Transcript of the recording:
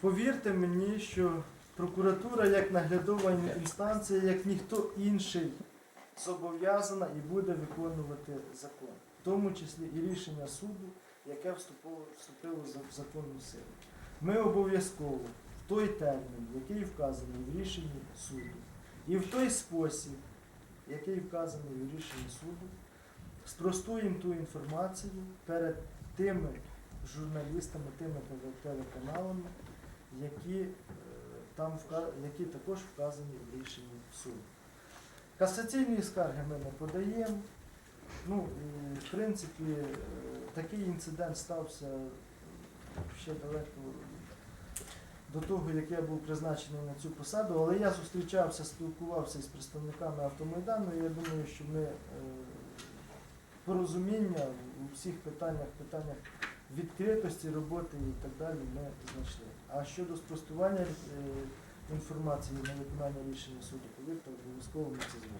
Повірте мені, що прокуратура як наглядова інстанція, як ніхто інший, зобов'язана і буде виконувати закон, в тому числі і рішення суду, яке вступило, в законну силу. Ми обов'язково в той термін, який вказаний в рішенні суду, і в той спосіб, який вказаний в рішенні суду, спростуємо ту інформацію перед тими журналістами, тими телеканалами, які, е, там вка- які також вказані в рішенні суду. Касаційні скарги ми не подаємо. Ну, і, в принципі, е, такий інцидент стався ще далеко до того, як я був призначений на цю посаду, але я зустрічався, спілкувався з представниками автомайдану, і я думаю, що ми е, порозуміння у всіх питаннях, питаннях відкритості роботи і так далі ми знайшли. А щодо спростування е, інформації на виконання рішення суду, повірте, обов'язково ми це зробимо.